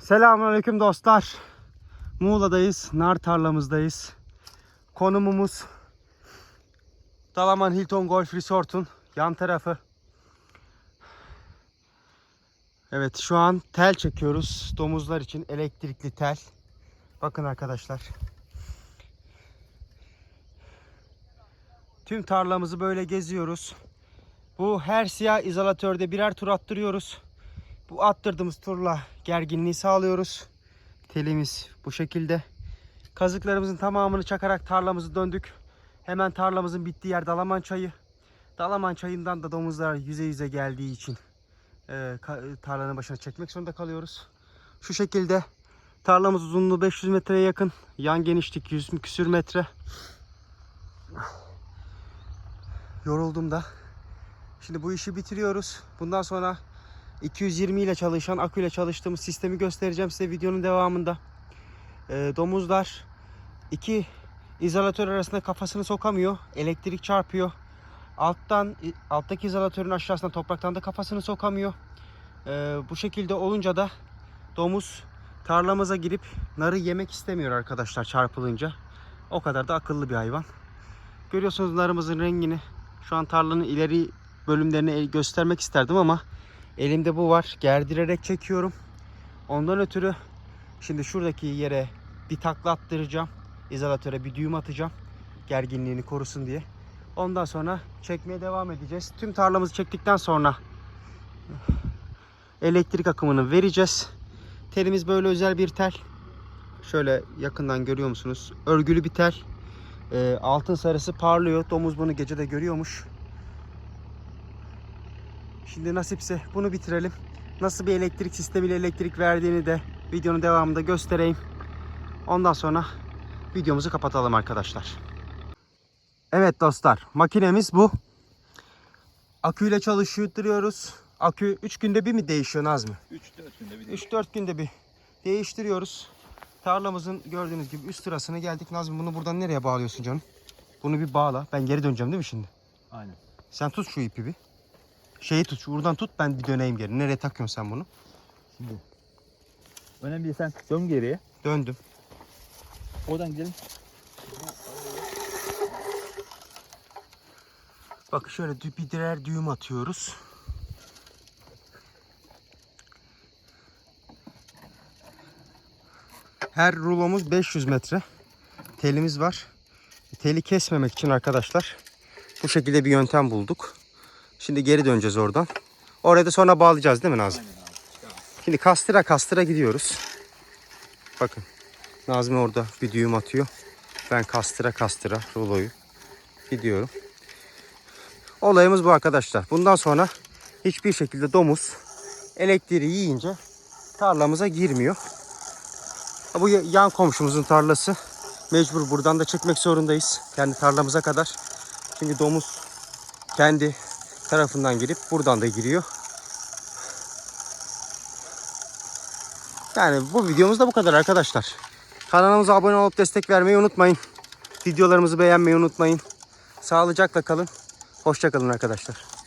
Selamünaleyküm dostlar. Muğla'dayız. Nar tarlamızdayız. Konumumuz Dalaman Hilton Golf Resort'un yan tarafı. Evet şu an tel çekiyoruz. Domuzlar için elektrikli tel. Bakın arkadaşlar. Tüm tarlamızı böyle geziyoruz. Bu her siyah izolatörde birer tur attırıyoruz. Bu attırdığımız turla gerginliği sağlıyoruz. Telimiz bu şekilde. Kazıklarımızın tamamını çakarak tarlamızı döndük. Hemen tarlamızın bittiği yer Dalaman Çayı. Dalaman Çayı'ndan da domuzlar yüze yüze geldiği için e, tarlanın başına çekmek zorunda kalıyoruz. Şu şekilde tarlamız uzunluğu 500 metreye yakın. Yan genişlik 100 küsür metre. Yoruldum da. Şimdi bu işi bitiriyoruz. Bundan sonra 220 ile çalışan aküyle çalıştığımız sistemi göstereceğim size videonun devamında. Ee, domuzlar iki izolatör arasında kafasını sokamıyor. Elektrik çarpıyor. Alttan alttaki izolatörün aşağısına topraktan da kafasını sokamıyor. Ee, bu şekilde olunca da domuz tarlamıza girip narı yemek istemiyor arkadaşlar çarpılınca. O kadar da akıllı bir hayvan. Görüyorsunuz narımızın rengini. Şu an tarlanın ileri bölümlerini göstermek isterdim ama Elimde bu var. Gerdirerek çekiyorum. Ondan ötürü şimdi şuradaki yere bir takla attıracağım. İzolatöre bir düğüm atacağım. Gerginliğini korusun diye. Ondan sonra çekmeye devam edeceğiz. Tüm tarlamızı çektikten sonra elektrik akımını vereceğiz. Telimiz böyle özel bir tel. Şöyle yakından görüyor musunuz? Örgülü bir tel. Ee, altın sarısı parlıyor. Domuz bunu gece de görüyormuş. Şimdi nasipse bunu bitirelim. Nasıl bir elektrik sistemiyle elektrik verdiğini de videonun devamında göstereyim. Ondan sonra videomuzu kapatalım arkadaşlar. Evet dostlar makinemiz bu. Aküyle çalıştırıyoruz. Akü 3 günde bir mi değişiyor Nazmi? 3-4 günde bir 3-4 günde bir değiştiriyoruz. Tarlamızın gördüğünüz gibi üst sırasına geldik. Nazmi bunu buradan nereye bağlıyorsun canım? Bunu bir bağla. Ben geri döneceğim değil mi şimdi? Aynen. Sen tut şu ipi bir. Şeyi tut, buradan tut ben bir döneyim geri. Nereye takıyorsun sen bunu? Şimdi önemli değil sen dön geriye. Döndüm. Oradan gidelim. Bak şöyle bir birer düğüm atıyoruz. Her rulomuz 500 metre. Telimiz var. Teli kesmemek için arkadaşlar bu şekilde bir yöntem bulduk. Şimdi geri döneceğiz oradan. Oraya da sonra bağlayacağız değil mi Nazım? Şimdi kastıra kastıra gidiyoruz. Bakın. Nazmi orada bir düğüm atıyor. Ben kastıra kastıra ruloyu gidiyorum. Olayımız bu arkadaşlar. Bundan sonra hiçbir şekilde domuz elektriği yiyince tarlamıza girmiyor. Bu ya- yan komşumuzun tarlası. Mecbur buradan da çekmek zorundayız. Kendi tarlamıza kadar. Çünkü domuz kendi tarafından girip buradan da giriyor. Yani bu videomuz da bu kadar arkadaşlar. Kanalımıza abone olup destek vermeyi unutmayın. Videolarımızı beğenmeyi unutmayın. Sağlıcakla kalın. Hoşçakalın arkadaşlar.